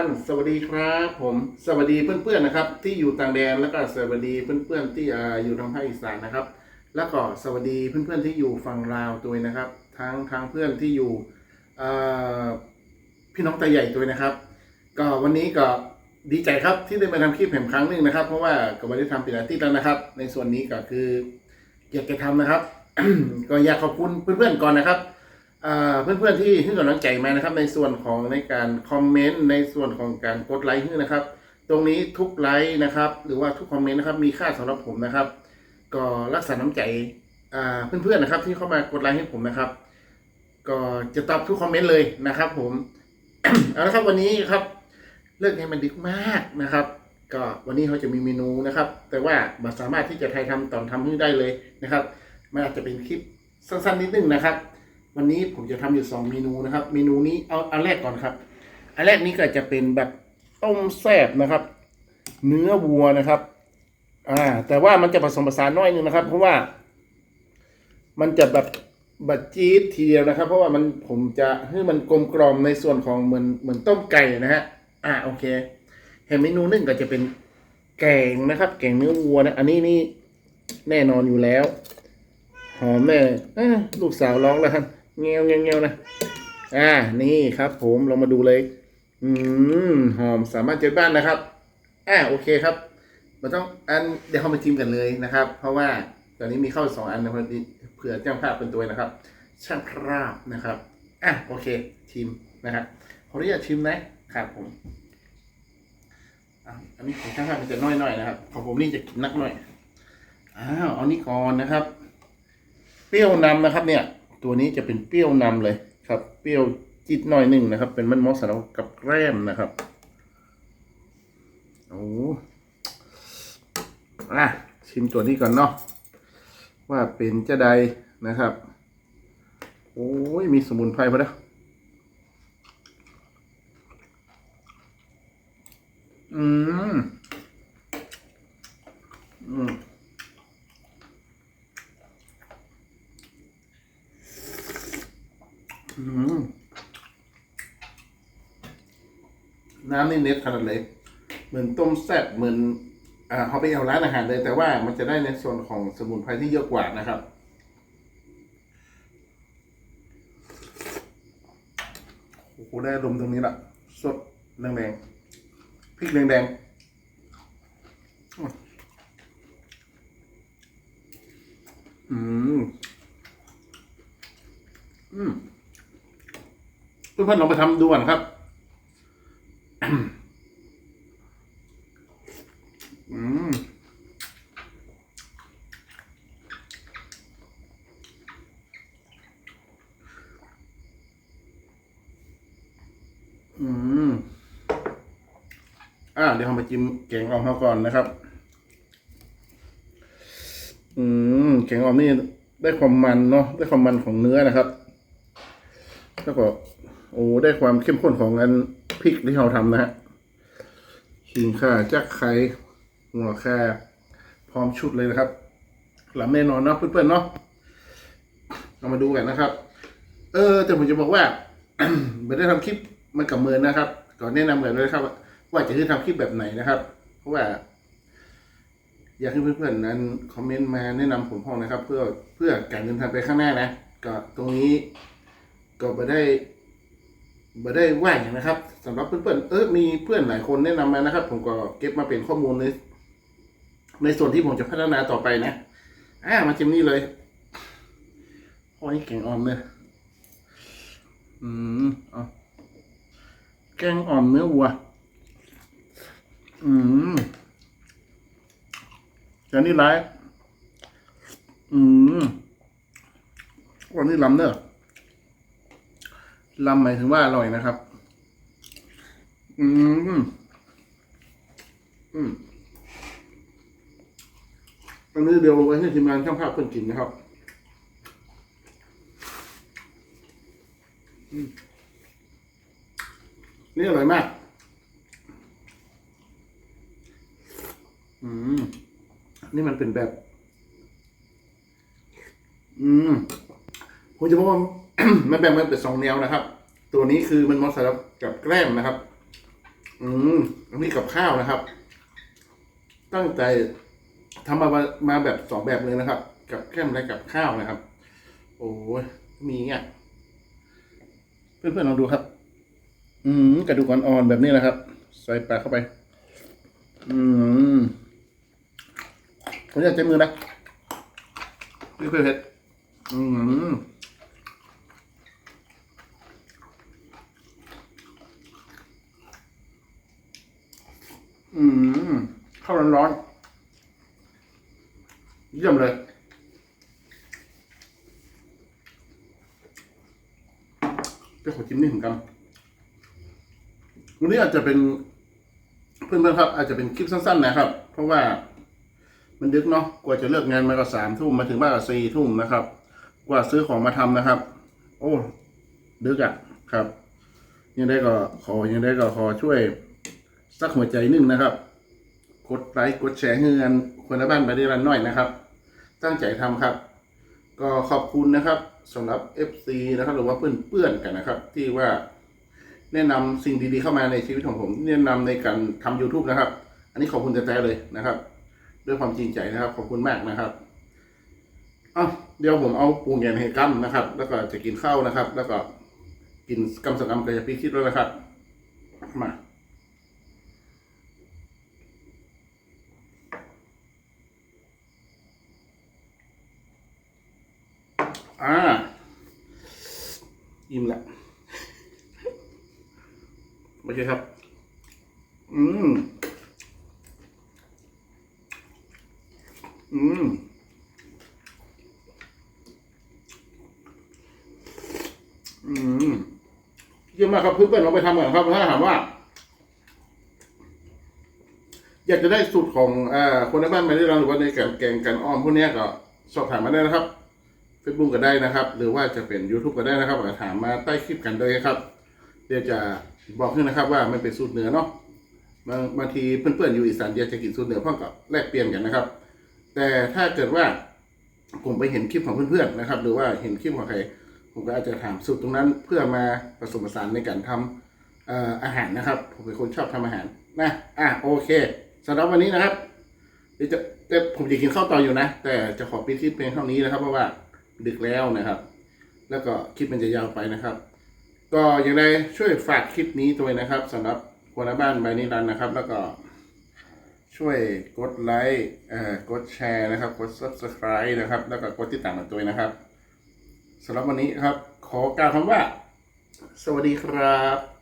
สวัสดีครับ ผม สวัสดีเพื่อนๆนะครับ ที่อยู่ต่างแดนแล้วก็สวัสดีเพื่อนๆที่อยู่ทางภาคอีสานนะครับ แล้วก็สวัสดีเพื่อนๆที่อยู่ฝั่งลาวตัวนะครับ ทั้งทั้งเพื่อนที่อยู่พี่น้องตาใหญ่ตัวนะครับ ก็วันนี้ก็ดีใจครับที่ได้มาทำคลิปแห่งครั้งหนึ่งนะครับ เพราะว่าก็ไม่ได้ทำเป็นอาทิตย์แล้วนะครับ ในส่วนนี้ก็คืออยากจะทำนะครับ ก็อยากขอบคุณเพื่อนๆก่อนนะครับ เพื่อนๆที่ให้กำลังใจมานะครับ ในส่วนของในการคอมเมนต์ในส่วนของการกดไลค์ให้นะครับ ตรงนี้ทุกไลค์นะครับ หรือว่าทุกคอมเมนต์นะครับมีค่าสำหรับผมนะครับ ก็รักษาน้ำใจอ่าเพื่อนๆนะครับ ที่เข้ามากดไลค์ให้ผมนะครับ ก็จะตอบทุกคอมเมนต์เลยนะครับ ผมเอาละครับวันนี้ครับเรื่องนี้มันดึกมากนะครับ ก็วันนี้เขาจะมีเมนูนะครับ แต่ว่ามันสามารถที่จะไทยทำตอนทำให้ได้เลยนะครับมันอาจจะเป็นคลิปสั้นๆนิดนึงนะครับ วันนี้ผมจะทำอยู่สองเมนูนะครับ เมนูนี้เอาอันแรกก่อนครับ อันแรกนี้ก็จะเป็นแบบต้มแซ่บนะครับ เนื้อวัวนะครับ อ่า แต่ว่ามันจะผสมผสานน้อยนึงนะครับ เพราะว่า มันจะแบบบัดจี๊ดทีเดียวนะครับ เพราะว่ามันผมจะให้มันกลมกล่อมในส่วนของเหมือนเหมือนต้มไก่นะฮะอ่าโอเคเห็นเมนูหนึ่งก็จะเป็นแกงนะครับ แกงเนื้อวัวนะ อันนี้นี่แน่นอนอยู่แล้ว หอมแม่ลูกสาวร้องแล้วครับ เงี้ยวเงี้ยวเงี้ยวนะอ่านี่ครับผมเรามาดูเลย อืมหอมสามารถเจอบ้านนะครับอ่าโอเคครับมันต้องอันเดี๋ยวเรามาชิมกันเลยนะครับ เพราะว่าตอนนี้มีข้าวสองอันนะพอดีเผื่อเจ้าภาพเป็นตัวนะครับ ช่างภาพนะครับอะโอเคชิมนะครับขออนุญาตชิมนะครับผมอันนี้ของช่างภาพมันจะน้อยๆนะครับของผมนี่จะกินนักหน่อยอ้าวเอานี่ก่อนนะครับ เปรี้ยวนำนะครับเนี่ย ตัวนี้จะเป็นเปรี้ยวนำเลยครับ เปรี้ยวจิตหน่อยหนึ่งนะครับ เป็นมันมอสสำหรับกับแกล้มนะครับโอ้อะชิมตัวนี้ก่อนเนาะว่าเป็นจะใดนะครับ โอ้ยมีสมุนไพรพอแล้วอืม อืม อืม น้ำนี่เน็ตขนาดเลยเหมือนต้มแซ่บเหมือนอ่าเขาไปเอาร้านอาหารเลย แต่ว่ามันจะได้ในส่วนของสมุนไพรที่เยอะกว่านะครับ โอ้โหได้ลมตรงนี้ละสดแดงๆพริกแดงๆอืม อืมเพื่อนๆลองไปทำดูก่อนครับ อ่าเดี๋ยวเรามาจิ้มแกงอ่อมเขาก่อนนะครับ อืมแกงอ่อมนี่ได้ความมันเนาะได้ความมันของเนื้อนะครับแล้วก็โอ้ได้ความเข้มข้นของอันพริกที่เราทำนะฮะขิงข่าจักไข่หัวแค่พร้อมชุดเลยนะครับหลังแน่นอนเนาะเพื่อนๆเนาะเรามาดูกันนะครับ เออ แต่ผมจะบอกว่าไม่ได้ทำคลิปมันกับมือนะครับก่อนแนะนำกันเลยครับ ว่าจะคือทำคลิปแบบไหนนะครับ เพราะว่า อยากให้เพื่อนๆนั้นคอมเมนต์มาแนะนำผมพ้องนะครับ เพื่อเพื่อการเดินทางไปข้างหน้านะ ก็ตรงนี้ก็ไม่ได้ไม่ได้ว่าอย่างนะครับสำหรับเพื่อนๆ เออมีเพื่อนหลายคนแนะนำมานะครับ ผมก็เก็บมาเป็นข้อมูลในในส่วนที่ผมจะพัฒนาต่อไปนะอ่ามาจิมนี่เลยโอ้ยแกงอ่อมเนี่ยอืมเอาแกงอ่อมเนื้อวัว อืมจานนี้ไรอืมวันนี้ลำเนอะลำหมายถึงว่าอร่อยนะครับ อืม อืมอันนี้เดี๋ยวไว้ให้ทีมงานช่างภาพเพื่อนกินนะครับอืมนี่อร่อยมาก อืม นี่มันเป็นแบบ อืมผมจะบอกว่ามันแบ่งมันเป็นสองแนวนะครับ ตัวนี้คือมันมอสสำหรับกับแกล้มนะครับ อืมอันนี้กับข้าวนะครับ ตั้งใจทำมามาแบบสองแบบเลยนะครับ กับแกล้มและกับข้าวนะครับ โอ้ยมีอะเพื่อนๆลองดูครับ อืมกระดูกอ่อนๆแบบนี้นะครับ ใส่ปลาเข้าไป อืม ผมอยากใช้มือนะเพื่เผ็ดอืมอืมข้าวร้อนๆเยี่ยมเลยเจ้าของชิมนี่เหมือนกันวันนี้อาจจะเป็น เพื่อนๆครับ อาจจะเป็นคลิปสั้น ๆ นะครับ เพราะว่า มันดึกเนาะกว่าจะเลิกงานมาก็สามทุ่มมาถึงบ้านก็สี่ทุ่มนะครับ กว่าซื้อของมาทำนะครับ โอ้ดึกอะครับ ยังได้ก็ขอยังได้ก็ขอช่วยสักหัวใจหนึ่งนะครับ กดไลค์กดแชร์ให้กันคนละบ้านไปได้รันหน่อยนะครับ ตั้งใจทำครับ ก็ขอบคุณนะครับสำหรับ FC นะครับ หรือว่าเพื่อนๆกันนะครับ ที่ว่าแนะนำสิ่งดีๆเข้ามาในชีวิตของผม แนะนำในการทำ YouTube นะครับ อันนี้ขอบคุณแต่ๆเลยนะครับ ด้วยความจริงใจนะครับ ขอบคุณมากนะครับอะเดี๋ยวผมเอาปูเงียนให้กั้มนะครับ แล้วก็จะกินข้าวนะครับ แล้วก็กินกำสกรรมกายพิคิดด้วยนะครับ มาอ่าอิ่มละโอเคครับ อืม อืมอืมเยี่ยมมากครับเพื่อนๆเราไปทำกันครับ ถ้าถามว่า อยากจะได้สูตรของอคนในบ้านไม่ได้รังหรือว่าในแกงแกงกันอ้อมพวกนี้ก็สอบถามมาได้นะครับเฟซบุ๊กก็ได้นะครับ หรือว่าจะเป็น YouTube ก็ได้นะครับก็ถามมาใต้คลิปกันเลยครับ เดี๋ยวจะบอกให้นะครับ ว่ามันเป็นสูตรเหนือเนาะบางบางทีเพื่อนๆอยู่อีสานอยากจะกินสูตรเหนือพ่อก็แลกเปลี่ยนกันนะครับ แต่ถ้าเกิดว่าผมไปเห็นคลิปของเพื่อนๆนะครับ หรือว่าเห็นคลิปของใครผมก็อาจจะถามสูตรตรงนั้นเพื่อมาผสมผสานในการทำอาหารนะครับ ผมเป็นคนชอบทำอาหารนะอะโอเคสำหรับวันนี้นะครับจะแต่ผมจะกินข้าวต่ออยู่นะ แต่จะขอปิดคลิปเพียงเท่านี้นะครับ เพราะว่าดึกแล้วนะครับ แล้วก็คลิปมันจะยาวไปนะครับ ก็อยังได้ช่วยฝากคลิปนี้ด้วยนะครับสำหรับคนละบ้านใบนิรันดร์นะครับ แล้วก็ ช่วยกดไลค์เอ่อกดแชร์นะครับ กด subscribe นะครับ แล้วก็กดติดตามกันด้วยนะครับสำหรับวันนี้ครับ ขอกล่าวคำว่า สวัสดีครับ